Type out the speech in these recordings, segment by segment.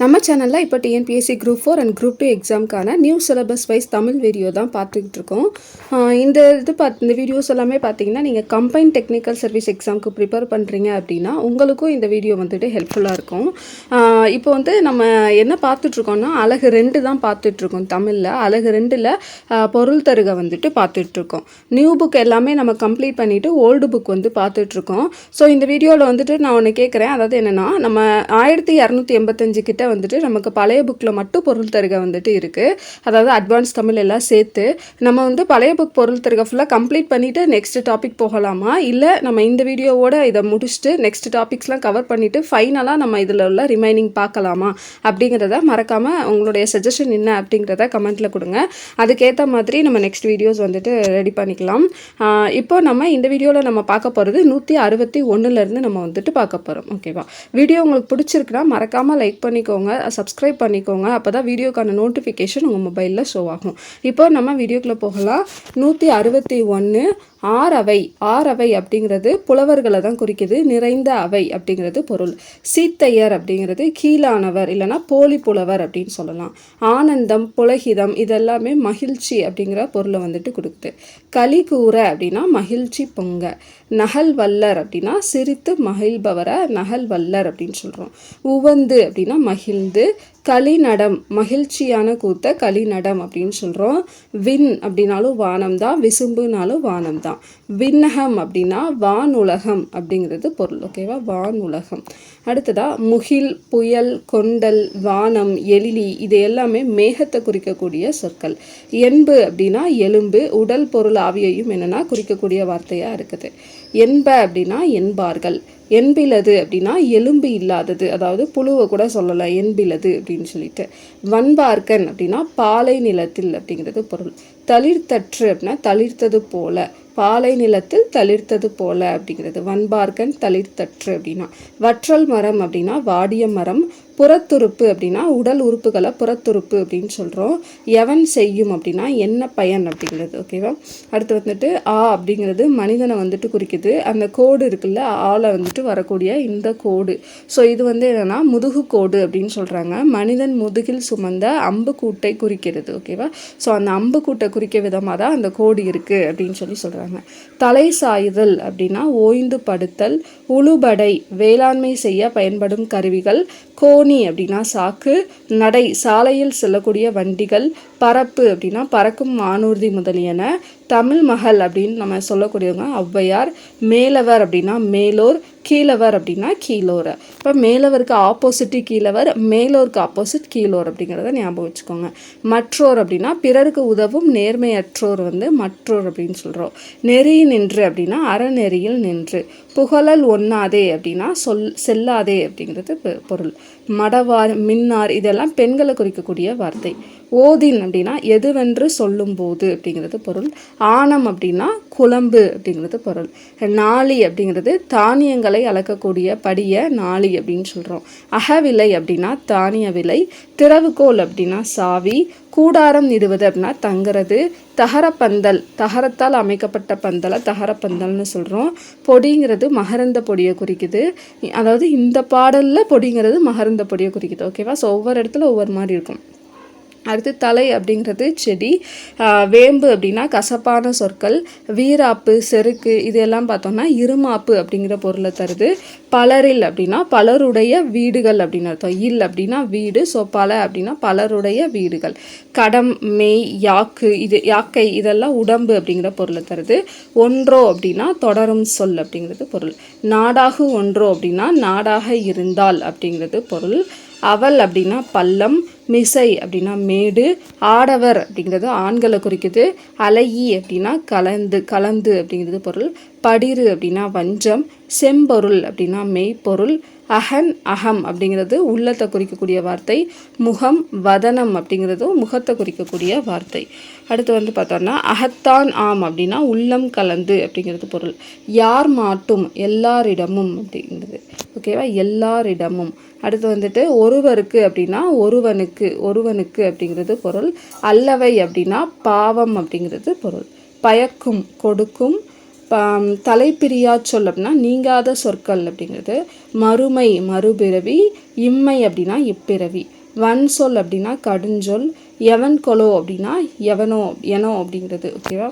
நம்ம சேனலில் இப்போ TNPSC group four and group two எக்ஸாம்க்கான new syllabus wise Tamil video தான் பார்த்துக்கிட்டு இருக்கோம். இந்த இது பார்த்து இந்த வீடியோஸ் எல்லாமே பார்த்தீங்கன்னா நீங்கள் கம்பைன் டெக்னிக்கல் சர்வீஸ் எக்ஸாமுக்கு ப்ரிப்பேர் பண்ணுறீங்க அப்படின்னா உங்களுக்கும் இந்த வீடியோ வந்துட்டு ஹெல்ப்ஃபுல்லாக இருக்கும். இப்போ வந்து நம்ம என்ன பார்த்துட்ருக்கோம்னா அழகு ரெண்டு தான் பார்த்துட்ருக்கோம் தமிழில். அழகு ரெண்டில் பொருள் தருக வந்துட்டு பார்த்துட்ருக்கோம் நியூ புக் எல்லாமே நம்ம கம்ப்ளீட் பண்ணிவிட்டு ஓல்டு புக் வந்து பார்த்துட்ருக்கோம் ஸோ இந்த வீடியோவில் வந்துட்டு நான் ஒன்று கேட்குறேன் அதாவது என்னென்னா நம்ம ஆயிரத்தி இரநூத்தி எண்பத்தஞ்சு கிட்ட வந்துட்டு நமக்கு பழைய புக்கில் மட்டும் பொருள் தருக வந்துட்டு இருக்குது அதாவது அட்வான்ஸ் தமிழ் எல்லாம் சேர்த்து நம்ம வந்து பழைய புக் பொருள் தருக ஃபுல்லாக கம்ப்ளீட் பண்ணிவிட்டு நெக்ஸ்ட் டாபிக் போகலாமா? இல்லை நம்ம இந்த வீடியோவோட இதை முடிச்சுட்டு நெக்ஸ்ட் டாபிக்ஸ்லாம் கவர் பண்ணிவிட்டு ஃபைனலாக நம்ம இதில் உள்ள ரிமைனிங் பார்க்கலாமா? அப்படிங்கிறத மறக்காமல் உங்களுடைய சஜஷன் என்ன அப்படிங்கிறத கமெண்ட்டில் கொடுங்க. அதுக்கேற்ற மாதிரி நம்ம நெக்ஸ்ட் வீடியோஸ் வந்துட்டு ரெடி பண்ணிக்கலாம். இப்போ நம்ம இந்த வீடியோவில் நம்ம பார்க்க போகிறது நூற்றி அறுபத்தி ஒன்றுலேருந்து நம்ம வந்துட்டு பார்க்க போகிறோம் ஓகேவா வீடியோ உங்களுக்கு பிடிச்சிருக்குன்னா மறக்காமல் லைக் பண்ணிக்கோங்க சப்ஸ்கிரைப் பண்ணிக்கோங்க. அப்போ தான் வீடியோக்கான நோட்டிஃபிகேஷன் உங்கள் மொபைலில் ஷோ ஆகும். இப்போ நம்ம வீடியோக்குள்ளே போகலாம். நூற்றி அறுபத்தி ஒன்று ஆறவை. ஆறவை அப்படிங்கிறது புலவர்களை தான் குறிக்குது. நிறைந்த அவை அப்படிங்கிறது பொருள். சீத்தையர் அப்படிங்கிறது கீழானவர் இல்லைன்னா போலி புலவர் அப்படின்னு சொல்லலாம். ஆனந்தம் புலகிதம் இதெல்லாமே மகிழ்ச்சி அப்படிங்கிற பொருளை வந்துட்டு கொடுக்குது. களி கூற அப்படின்னா மகிழ்ச்சி பொங்க. நகல் வல்லர் அப்படின்னா சிரித்து மகிழ்பவரை நகல் வல்லர் அப்படின்னு சொல்கிறோம் உவந்து அப்படின்னா மகிழ்ந்து கலிநடம் மகிழ்ச்சியான கூத்த கலிநடம் அப்படின்னு சொல்கிறோம் விண் அப்படின்னாலும் வானம் தான் விசும்புனாலும் வானம் தான் விண்ணகம் அப்படின்னா வானுலகம் அப்படிங்கிறது பொருள் ஓகேவா வானுலகம். அடுத்ததாக முகில் புயல் கொண்டல் வானம் எழிலி இது எல்லாமே மேகத்தை குறிக்கக்கூடிய சொற்கள். என்பு அப்படின்னா எலும்பு உடல் பொருள் ஆவியையும் என்னென்னா குறிக்கக்கூடிய வார்த்தையாக இருக்குது. என்ப அப்படின்னா என்பார்கள். என்பிலது அப்படின்னா எலும்பு இல்லாதது. அதாவது புழுவை கூட சொல்லலாம் என்பிலது அப்படின்னு சொல்லிட்டு. வன்பார்க்கன் அப்படின்னா பாலை நிலத்தில் அப்படிங்கிறது பொருள். தளிர்த்தற்று அப்படின்னா தளிர்த்தது போல. பாலை நிலத்தில் தளிர்த்தது போல அப்படிங்கிறது. வன்பார்க்கன் தளிர்த்தற்று அப்படின்னா. வற்றல் மரம் அப்படின்னா வாடிய மரம். புறத்துறுப்பு அப்படின்னா உடல் உறுப்புகளை புறத்துறுப்பு அப்படின்னு சொல்கிறோம் எவன் செய்யும் அப்படின்னா என்ன பயன் அப்படிங்கிறது ஓகேவா அடுத்து வந்துட்டு ஆ அப்படிங்கிறது மனிதனை வந்துட்டு குறிக்குது. அந்த கோடு இருக்குல்ல ஆல வந்துட்டு வரக்கூடிய இந்த கோடு. ஸோ இது வந்து என்னென்னா முதுகு கோடு அப்படின்னு சொல்கிறாங்க மனிதன் முதுகில் சுமந்த அம்பு கூட்டை குறிக்கிறது ஓகேவா ஸோ அந்த அம்பு கூட்டை குறிக்க விதமாக தான் அந்த கோடு இருக்குது அப்படின்னு சொல்லி சொல்கிறாங்க தலை சாய்தல் அப்படின்னா ஓய்ந்து படுத்தல் உழுபடை வேளாண்மை செய்ய பயன்படும் கருவிகள் கோணி அப்படின்னா சாக்கு நடை சாலையில் செல்லக்கூடிய வண்டிகள் பறப்பு அப்படின்னா பறக்கும் வானூர்தி முதலியன தமிழ் மகள் அப்படின்னு நம்ம சொல்லக்கூடியவங்க ஔவையார் மேலவர் அப்படின்னா மேலோர் கீழவர் அப்படின்னா கீழோர். இப்போ மேலவருக்கு ஆப்போசிட்டு கீழவர் மேலோருக்கு ஆப்போசிட் கீழோர் அப்படிங்கிறத ஞாபகம் வச்சுக்கோங்க. மற்றோர் அப்படின்னா பிறருக்கு உதவும் நேர்மையற்றோர் வந்து மற்றோர் அப்படின்னு சொல்கிறோம் நெறி நின்று அப்படின்னா அறநெறியில் நின்று. புகழல் ஒண்ணாதே அப்படின்னா சொல் செல்லாதே அப்படிங்கிறது பொ- பொருள். மடவார் மின்னார் இதெல்லாம் பெண்களை குறிக்கக்கூடிய வார்த்தை. ஓதின் அப்படின்னா எதுவென்று சொல்லும்போது அப்படிங்கிறது பொருள். ஆணம் அப்படின்னா குழம்பு அப்படிங்கிறது பொருள். நாளி அப்படிங்கிறது தானியங்களை அளக்கக்கூடிய படிய நாளி அப்படின்னு சொல்கிறோம் அகவிலை அப்படின்னா தானிய விலை. திறவுகோல் அப்படின்னா சாவி. கூடாரம் இடுவது அப்படின்னா தங்குறது தகரப்பந்தல் தகரத்தால் அமைக்கப்பட்ட பந்தலை தகரப்பந்தல்னு சொல்கிறோம் பொடிங்கிறது மகரந்த பொடியை குறிக்குது. அதாவது இந்த பாடலில் பொடிங்கிறது மகரந்த பொடியை குறிக்குது. ஓகேவா ஸோ ஒவ்வொரு இடத்துல ஒவ்வொரு மாதிரி இருக்கும். அடுத்து தலை அப்படிங்கிறது செடி. வேம்பு அப்படின்னா கசப்பான சொற்கள் வீராப்பு செருக்கு இதெல்லாம் பார்த்தோம்னா இருமாப்பு அப்படிங்கிற பொருளை தருது. பலரில் அப்படின்னா பலருடைய வீடுகள் அப்படின்னு அர்த்தம். இல் அப்படின்னா வீடு ஸோ பல அப்படின்னா பலருடைய வீடுகள். கடம் மெய் யாக்கு இது யாக்கை இதெல்லாம் உடம்பு அப்படிங்கிற பொருளை தருது. ஒன்றோ அப்படின்னா தொடரும் சொல் அப்படிங்கிறது பொருள். நாடாக ஒன்றோ அப்படின்னா நாடாக இருந்தால் அப்படிங்கிறது பொருள். அவல் அப்படின்னா பள்ளம் மிசை அப்படின்னா மேடு ஆடவர் அப்படிங்கிறது ஆண்களை குறிக்குது. அலையி அப்படின்னா கலந்து கலந்து அப்படிங்கிறது பொருள். படிறு அப்படின்னா வஞ்சம் செம்பொருள் அப்படின்னா மெய்ப்பொருள். அகன் அகம் அப்படிங்கிறது உள்ளத்தை குறிக்கக்கூடிய வார்த்தை. முகம் வதனம் அப்படிங்கிறதும் முகத்தை குறிக்கக்கூடிய வார்த்தை. அடுத்து வந்து பார்த்தோம்னா அகத்தான் ஆம் அப்படின்னா உள்ளம் கலந்து அப்படிங்கிறது பொருள். யார் மாட்டும் எல்லாரிடமும் அப்படிங்கிறது. ஓகேவா? எல்லாரிடமும். அடுத்து வந்துட்டு ஒருவருக்கு அப்படின்னா ஒருவனுக்கு ஒருவனுக்கு அப்படிங்கிறது பொருள். அல்லவை அப்படின்னா பாவம் அப்படிங்கிறது பொருள். பயக்கும் கொடுக்கும். தலைப்பிரியா சொல் அப்படின்னா நீங்காத சொற்கள் அப்படிங்கிறது. மறுமை மறுபிறவி. இம்மை அப்படின்னா இப்பிறவி. வன் சொல் அப்படின்னா கடுஞ்சொல். எவன் கொலோ அப்படின்னா எவனோ எனோ அப்படிங்கிறது ஓகேவா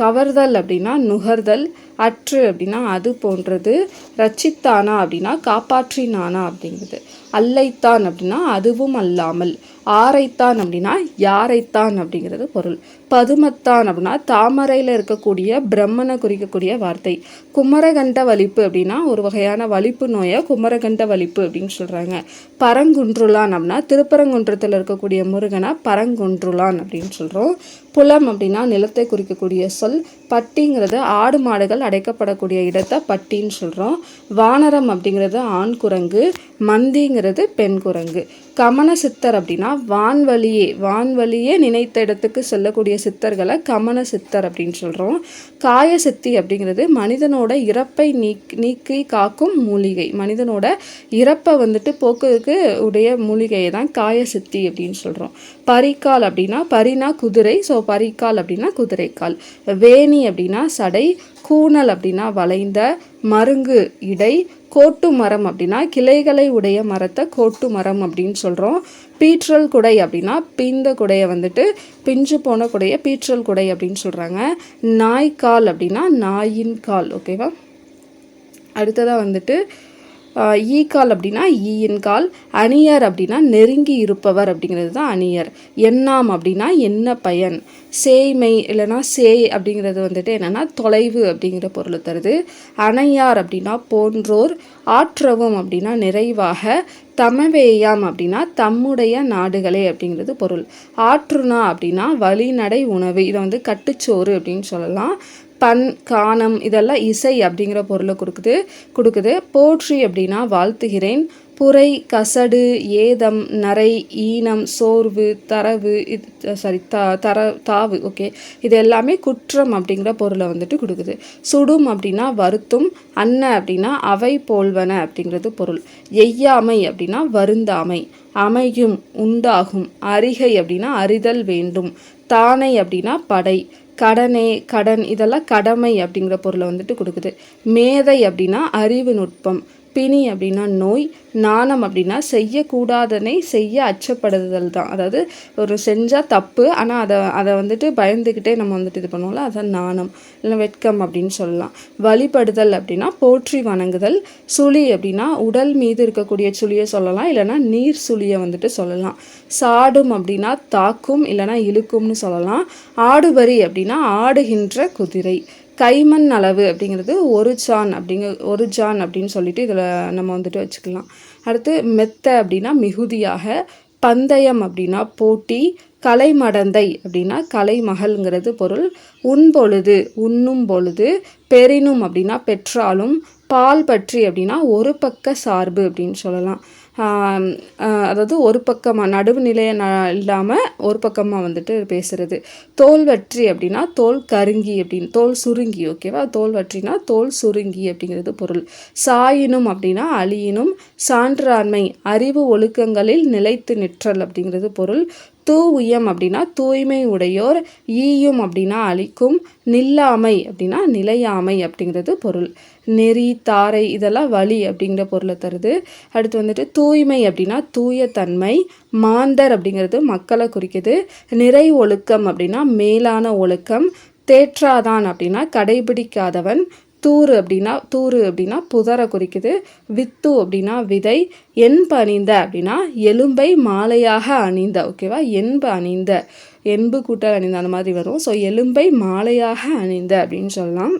கவர்தல் அப்படின்னா நுகர்தல் அற்று அப்படின்னா அது போன்றது ரச்சித்தானா அப்படின்னா காப்பாற்றினானா அப்படிங்கிறது அல்லைத்தான் அப்படின்னா அதுவும் அல்லாமல். ஆரைத்தான் அப்படின்னா யாரைத்தான் அப்படிங்கிறது பொருள். பதுமத்தான் அப்படின்னா தாமரையில் இருக்கக்கூடிய பிரம்மனை குறிக்கக்கூடிய வார்த்தை. குமரகண்ட வலிப்பு அப்படின்னா ஒரு வகையான வலிப்பு நோயை குமரகண்ட வலிப்பு அப்படின்னு சொல்கிறாங்க பரங்குன்றுலான் அப்படின்னா திருப்பரங்குன்றத்தில் இருக்கக்கூடிய முருகனை பரங்குன்றுலான் அப்படின்னு சொல்கிறோம் புலம் அப்படின்னா நிலத்தை குறிக்கக்கூடிய சொல். பட்டிங்கிறது ஆடு மாடுகள் அடைக்கப்படக்கூடிய இடத்தை பட்டின்னு சொல்கிறோம் வானரம் அப்படிங்கிறது ஆண் குரங்கு. மந்திங்கிறது பெண் குரங்கு. கமன சித்தர் அப்படின்னா வான்வழியே வான்வழியே நினைத்த இடத்துக்கு செல்லக்கூடிய சித்தர்களை கமன சித்தர் அப்படின்னு சொல்கிறோம் காய சித்தி அப்படிங்கிறது மனிதனோட இறப்பை நீக் நீக்கி காக்கும் மூலிகை. மனிதனோட இறப்பை வந்துட்டு போக்குறதுக்கு உடைய மூலிகையை தான் காய சித்தி அப்படின்னு சொல்கிறோம் பரிக்கால் அப்படின்னா பரினா குதிரை ஸோ பரிக்கால் அப்படின்னா குதிரைக்கால். வேணி அப்படின்னா சடை கூனல் அப்படின்னா வளைந்த மருங்கு இடை கோட்டு மரம் அப்படின்னா கிளைகளை உடைய மரத்தை கோட்டு மரம் அப்படின்னு சொல்கிறோம் பீற்றல் குடை அப்படின்னா பிந்த குடையை வந்துட்டு பிஞ்சு போன குடையை பீற்றல் குடை அப்படின்னு சொல்கிறாங்க நாய்க்கால் அப்படின்னா நாயின் கால் ஓகேவா அடுத்ததாக வந்துட்டு ஈ கால் அப்படின்னா ஈயின் கால் அணியர் அப்படின்னா நெருங்கி இருப்பவர் அப்படிங்கிறது தான் அணியர். எண்ணாம் அப்படின்னா என்ன பயன்? சேய்மை இல்லைன்னா சேய் அப்படிங்கிறது வந்துட்டு என்னென்னா தொலைவு அப்படிங்கிற பொருளை தருது. அணையார் அப்படின்னா போன்றோர் ஆற்றவும் அப்படின்னா நிறைவாக தமவேயாம் அப்படின்னா தம்முடைய நாடுகளே அப்படிங்கிறது பொருள். ஆற்றுனா அப்படின்னா வழிநடை உணவு இதை வந்து கட்டுச்சோறு அப்படின்னு சொல்லலாம். பண் கானம் இதெல்லாம் இசை அப்படிங்கிற பொருளை கொடுக்குது கொடுக்குது. போற்றி அப்படின்னா வாழ்த்துகிறேன். புரை கசடு ஏதம் நரை ஈனம் சோர்வு தரவு இது சாரி த தர தாவு ஓகே இது எல்லாமே குற்றம் அப்படிங்கிற பொருளை வந்துட்டு கொடுக்குது. சுடும் அப்படின்னா வருத்தும் அன்ன அப்படின்னா அவை போல்வன அப்படிங்கிறது பொருள். எய்யாமை அப்படின்னா வருந்தாமை. அமையும் உண்டாகும். அரிகை அப்படின்னா அறிதல் வேண்டும். தானை அப்படின்னா படை. கடனை கடன் இதெல்லாம் கடமை அப்படிங்கிற பொருளை வந்துட்டு கொடுக்குது. மேதை அப்படின்னா அறிவு நுட்பம். பிணி அப்படின்னா நோய் நாணம் அப்படின்னா செய்யக்கூடாதனை செய்ய அச்சப்படுதல் தான். அதாவது ஒரு செஞ்சால் தப்பு ஆனால் அதை அதை வந்துட்டு பயந்துக்கிட்டே நம்ம வந்துட்டு இது பண்ணுவோம்ல அதான் நாணம் இல்லை வெட்கம் அப்படின்னு சொல்லலாம். வழிபடுதல் அப்படின்னா போற்றி வணங்குதல் சுழி அப்படின்னா உடல் மீது இருக்கக்கூடிய சுழியை சொல்லலாம் இல்லைன்னா நீர் சுழியை வந்துட்டு சொல்லலாம். சாடும் அப்படின்னா தாக்கும் இல்லைன்னா இழுக்கும்னு சொல்லலாம். ஆடுபரி அப்படின்னா ஆடுகின்ற குதிரை. கைமண் அளவு அப்படிங்கிறது ஒரு ஜான் அப்படிங்க ஒரு ஜான் அப்படின்னு சொல்லிட்டு இதில் நம்ம வந்துட்டு வச்சுக்கலாம். அடுத்து மெத்த அப்படின்னா மிகுதியாக பந்தயம் அப்படின்னா போட்டி கலைமடந்தை அப்படின்னா கலைமகள்ங்கிறது பொருள். உண்பொழுது உண்ணும் பொழுது பெரினும் அப்படின்னா பெற்றாலும் பால் பற்றி அப்படின்னா ஒரு பக்க சார்பு அப்படின்னு சொல்லலாம். அதாவது ஒரு பக்கமாக நடுவு நடுவுநிலைய ந இல்லாமல் ஒரு பக்கமாக வந்துட்டு பேசுகிறது தோல் வற்றி அப்படின்னா தோல் கருங்கி அப்படின்னு தோல் சுருங்கி ஓகேவா தோல் வற்றினா தோல் சுருங்கி அப்படிங்கிறது பொருள். சாயினும் அப்படின்னா அழியினும் சான்றாண்மை அறிவு ஒழுக்கங்களில் நிலைத்து நிற்றல் அப்படிங்கிறது பொருள். தூவியம் அப்படின்னா தூய்மை உடையோர் ஈயும் அப்படின்னா அழிக்கும் நில்லாமை அப்படின்னா நிலையாமை அப்படிங்கிறது பொருள். நெறி தாரை இதெல்லாம் வழி அப்படிங்கிற பொருளை தருது. அடுத்து வந்துட்டு தூய்மை அப்படின்னா தூய தன்மை மாந்தர் அப்படிங்கிறது மக்களை குறிக்குது. நிறை ஒழுக்கம் அப்படின்னா மேலான ஒழுக்கம் தேற்றாதான் அப்படின்னா கடைபிடிக்காதவன் தூறு அப்படின்னா தூறு அப்படின்னா புதரை குறிக்குது. வித்து அப்படின்னா விதை. என்பு அணிந்த அப்படின்னா எலும்பை மாலையாக அணிந்த ஓகேவா என்பு அணிந்த. என்பு கூட்டல் அணிந்த அந்த மாதிரி வரும். ஸோ எலும்பை மாலையாக அணிந்த அப்படின்னு சொல்லலாம்.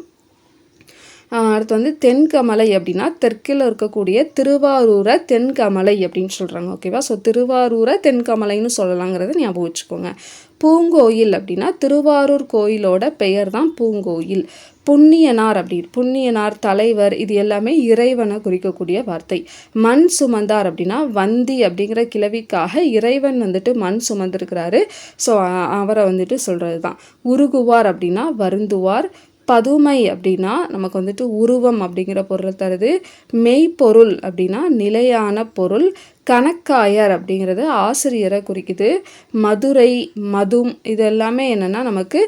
அடுத்து வந்து தென்கமலை அப்படின்னா தெற்கில் இருக்கக்கூடிய திருவாரூரை தென்கமலை அப்படின்னு சொல்கிறாங்க ஓகேவா ஸோ திருவாரூரை தென்கமலைன்னு சொல்லலாங்கிறத ஞாபகம் வச்சுக்கோங்க. பூங்கோயில் அப்படின்னா திருவாரூர் கோயிலோட பெயர் தான் பூங்கோயில். புண்ணியனார் அப்படி புண்ணியனார் தலைவர் இது எல்லாமே இறைவனை குறிக்கக்கூடிய வார்த்தை. மண் சுமந்தார் அப்படின்னா வந்தி அப்படிங்கிற கிளவிக்காக இறைவன் வந்துட்டு மண் சுமந்திருக்கிறாரு. ஸோ அவரை வந்துட்டு சொல்கிறது தான் உருகுவார் அப்படின்னா வருந்துவார். பதுமை அப்படின்னா நமக்கு வந்துட்டு உருவம் அப்படிங்கிற பொருள் தருது. மெய்ப்பொருள் அப்படின்னா நிலையான பொருள். கணக்காயர் அப்படிங்கிறது ஆசிரியரை குறிக்குது. மதுரை மதும் இது எல்லாமே என்னென்னா நமக்கு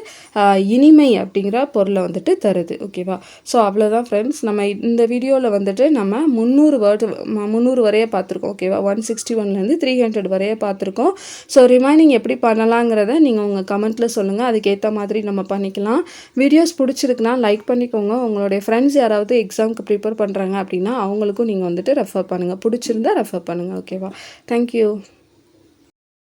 இனிமை அப்படிங்கிற பொருளை வந்துட்டு தருது. ஓகேவா ஸோ அவ்வளோதான் ஃப்ரெண்ட்ஸ் நம்ம இந்த வீடியோவில் வந்துட்டு நம்ம முந்நூறு வேர்டு முந்நூறு வரைய பார்த்துருக்கோம். ஓகேவா ஒன் சிக்ஸ்டி ஒன்லேருந்து த்ரீ ஹண்ட்ரட் வரைய பார்த்துருக்கோம். ஸோ ரிமைனிங் எப்படி பண்ணலாங்கிறத நீங்கள் உங்கள் கமெண்ட்டில் சொல்லுங்கள் அதுக்கேற்ற மாதிரி நம்ம பண்ணிக்கலாம். வீடியோஸ் பிடிச்சிருக்குன்னா லைக் பண்ணிக்கோங்க. உங்களுடைய ஃப்ரெண்ட்ஸ் யாராவது எக்ஸாமுக்கு ப்ரிப்பேர் பண்ணுறாங்க அப்படின்னா அவங்களுக்கும் நீங்கள் வந்துட்டு ரெஃபர் பண்ணுங்கள் பிடிச்சிருந்தா ரெஃபர் பண்ணுங்கள் ஓகேவா தேங்க்யூ